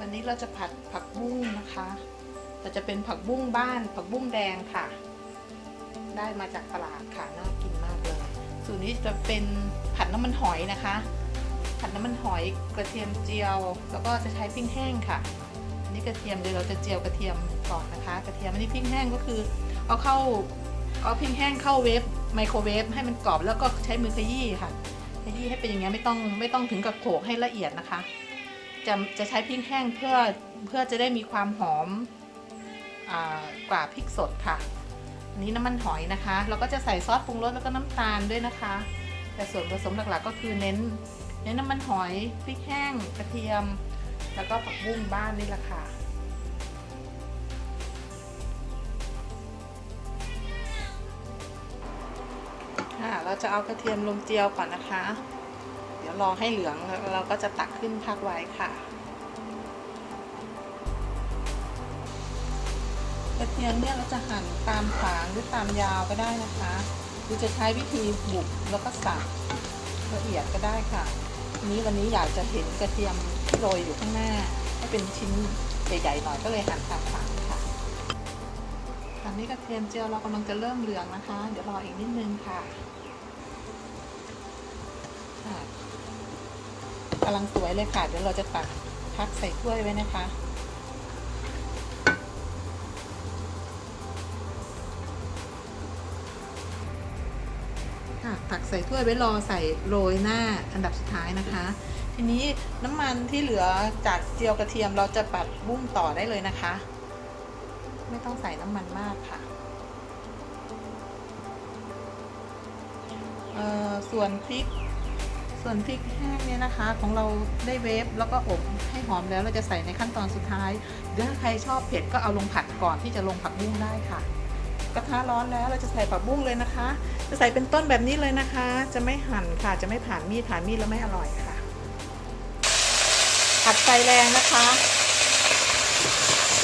วันนี้เราจะผัดผักบุ้งนะคะแต่จะเป็นผักบุ้งบ้าน ผักบุ้งแดงค่ะ ได้มาจากตลาดค่ะน่ากินมากเลยสูตรนี้จะเป็นผัดน้ำมันหอยนะคะ ผัดน้ำมันหอยกระเทียมเจียว แล้วก็จะใช้พริกแห้งค่ะอันนี้กระเทียมเดี๋ยวเราจะเจียวกระเทียมก่อนนะคะ กระเทียมอันนี้พริกแห้งก็คือเอาเข้าเอาพริกแห้งเข้าเวฟไมโครเวฟให้มันกรอบแล้วก็ใช้มือขยี้ค่ะขยี้ให้เป็นอย่างเงี้ยไม่ต้องไม่ต้องถึงกับโขลกให้ละเอียดนะคะ จะจะใช้พริกแห้งเพื่อเพื่อจะได้มีความหอมอกว่าพริกสดค่ะอันนี้น้ำมันหอยนะคะ เราก็จะใส่ซอสปรุงรสแล้วก็น้ำตาลด้วยนะคะ แต่ส่วนผสมหลักๆก็คือเน้นเน้นน้ำมันหอยพริกแห้งกระเทียม แล้วก็ผักบุ้งบ้านนี่แหละค่ะค่ะเราจะเอากระเทียมลงเจียวก่อนนะคะ ดี๋ยวรอให้เหลืองแล้วเราก็จะตักขึ้นพักไว้ค่ะกระเทียมเนี่ยเราจะหั่นตามขางหรือตามยาวก็ได้นะคะหรือจะใช้วิธีบุกแล้วก็สับละเอียดก็ได้ค่ะทีนี้วันนี้อยากจะเห็นกระเทียมที่โรยอยู่ข้างหน้าให้เป็นชิ้นใหญ่ๆหน่อยก็เลยหั่นตามขางค่ะตอนนี้กระเทียมเจียวเรากำลังจะเริ่มเหลืองนะคะ เดี๋ยวรออีกนิดนึงค่ะำลังสวยเลยค่ะ เดี๋ยวเราจะตักพักใส่ถ้วยไว้นะคะ ค่ะตักใส่ถ้วยไว้รอใส่โรยหน้าอันดับสุดท้ายนะคะ ทีนี้น้ำมันที่เหลือจากเจียวกระเทียมเราจะปัดบุ้งต่อได้เลยนะคะ ไม่ต้องใส่น้ำมันมากค่ะเออส่วนพริก ส่วนพริกแห้งเนี่ยนะคะ ของเราได้เวฟแล้วก็อบให้หอมแล้วเราจะใส่ในขั้นตอนสุดท้ายหรือถ้าใครชอบเผ็ดก็เอาลงผัดก่อนที่จะลงผักบุ้งได้ค่ะ กระทะร้อนแล้วเราจะใส่ผักบุ้งเลยนะคะ จะใส่เป็นต้นแบบนี้เลยนะคะ จะไม่หั่นค่ะ จะไม่ผ่านมีดผ่านมีดแล้วไม่อร่อยค่ะผัดไฟแรงนะคะ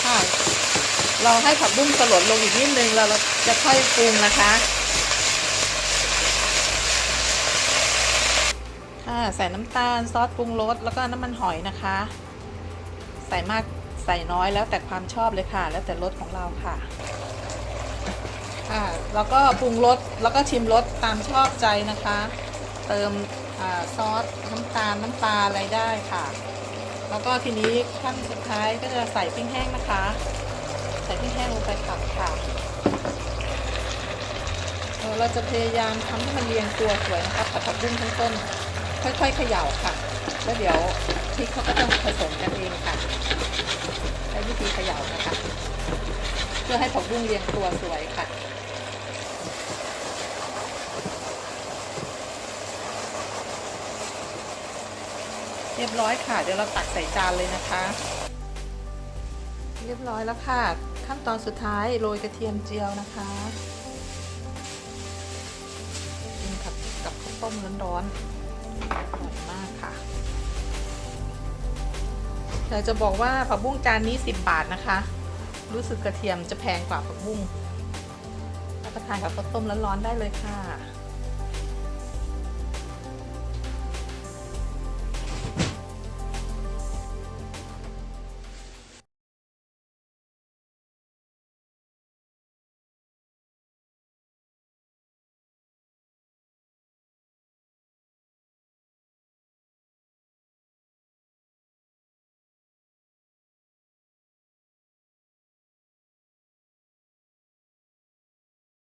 ค่ะเราให้ผักบุ้งสลดลงอีกนิดนึงแล้วเราจะค่อยปรุงนะคะค่ะ ใส่น้ำตาลซอสปรุงรสแล้วก็น้ำมันหอยนะคะ ใส่มากใส่น้อยแล้วแต่ความชอบเลยค่ะ แล้วแต่รสของเราค่ะค่ะแล้วก็ปรุงรสแล้วก็ชิมรสตามชอบใจนะคะ เติมอซอสน้ำตาลน้ำปลาอะไรได้ค่ะ แล้วก็ทีนี้ขั้นสุดท้ายก็จะใส่พริกแห้งนะคะ ใส่พริกแห้งลงไปผัดค่ะเอ่อเราจะพยายามทำให้มันเรียงตัวสวยนะคะผัดผักบุ้งทั้งต้น ค่อยๆเขย่าค่ะ แล้วเดี๋ยวพริกเขาก็จะผสมกันเองค่ะใช้วิธีเขย่านะคะ เพื่อให้ผักบุ้งเรียงตัวสวยค่ะเรียบร้อยค่ะ เดี๋ยวเราตักใส่จานเลยนะคะ เรียบร้อยแล้วค่ะ ขั้นตอนสุดท้ายโรยกระเทียมเจียวนะคะกินกับกับข้าวต้มร้อนๆ อร่อยมากค่ะอยากจะบอกว่าผักบุ้งจานนี้ 10 บาทนะคะ รู้สึกกระเทียมจะแพงกว่าผักบุ้งรับประทานกับข้าวต้มร้อนๆได้เลยค่ะ